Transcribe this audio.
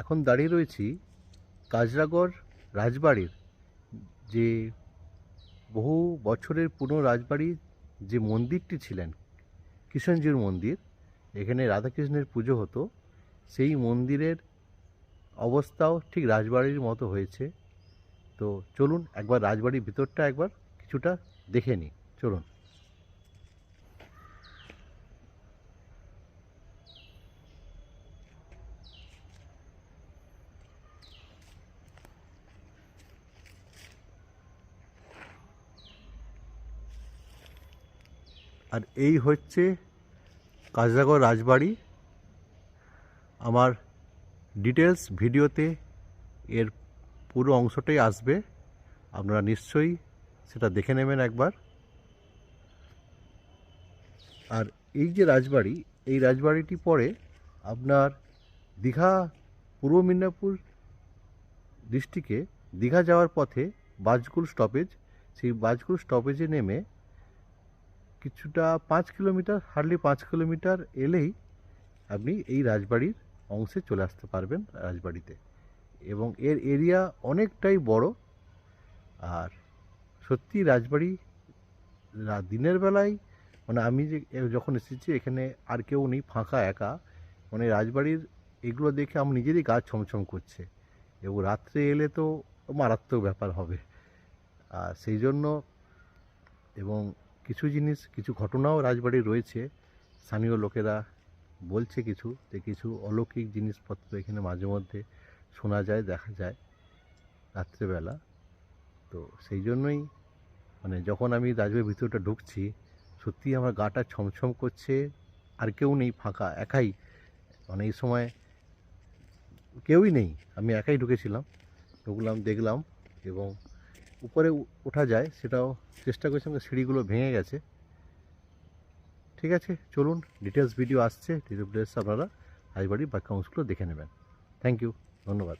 এখন দাঁড়িয়ে রয়েছি কাজরাগড় রাজবাড়ির, যে বহু বছরের পুরনো রাজবাড়ির যে মন্দিরটি ছিলেন কিষণজির মন্দির, এখানে রাধাকৃষ্ণের পুজো হতো, সেই মন্দিরের অবস্থাও ঠিক রাজবাড়ির মতো হয়েছে। তো চলুন একবার রাজবাড়ির ভিতরটা একবার কিছুটা দেখে নিই। চলুন। আর এই হচ্ছে কাজরাগড় রাজবাড়ি। আমার ডিটেলস ভিডিওতে এর পুরো অংশটাই আসবে। আপনারা নিশ্চয়ই সেটা দেখে নেবেন একবার। আর এই যে রাজবাড়ি, এই রাজবাড়িটি পরে আপনার দীঘা, পূর্ব মেদিনীপুর ডিস্ট্রিক্টে দীঘা যাওয়ার পথে বাজকুল স্টপেজ সেই বাজকুল স্টপেজে নেমে কিছুটা পাঁচ কিলোমিটার হার্ডলি পাঁচ কিলোমিটার এলেই আপনি এই রাজবাড়ির অংশে চলে আসতে পারবেন রাজবাড়িতে। এবং এর এরিয়া অনেকটাই বড়। আর সত্যি রাজবাড়ি দিনের বেলায় মানে আমি যে যখন এসেছি এখানে আর কেউ নেই, ফাঁকা একা। মানে রাজবাড়ির এগুলো দেখে আমার নিজেরই গা ছমছম করছে। এবং রাত্রে এলে তো মারাত্মক ব্যাপার হবে। আর সেই জন্য এবং কিছু জিনিস, কিছু ঘটনাও রাজবাড়ি রয়েছে। স্থানীয় লোকেরা বলছে কিছু, যে কিছু অলৌকিক জিনিসপত্র এখানে মাঝে মধ্যে শোনা যায়, দেখা যায় রাত্রেবেলা। তো সেই জন্যই মানে যখন আমি রাজবাড়ির ভিতরটা ঢুকছি, সত্যিই আমার গাটা ছমছম করছে, আর কেউ নেই ফাঁকা, একাই। মানে এই সময় কেউই নেই, আমি একাই ঢুকেছিলাম, ঢুকলাম, দেখলাম এবং উপরে ওঠা যায়, সেটাও চেষ্টা করেছিলাম সিঁড়িগুলো ভেঙে গেছে। ঠিক আছে, চলুন ডিটেলস ভিডিও আসছে ডিটেলস আপনারা রাজবাড়ির বাকি অংশগুলো দেখে নেবেন। থ্যাংক ইউ ধন্যবাদ।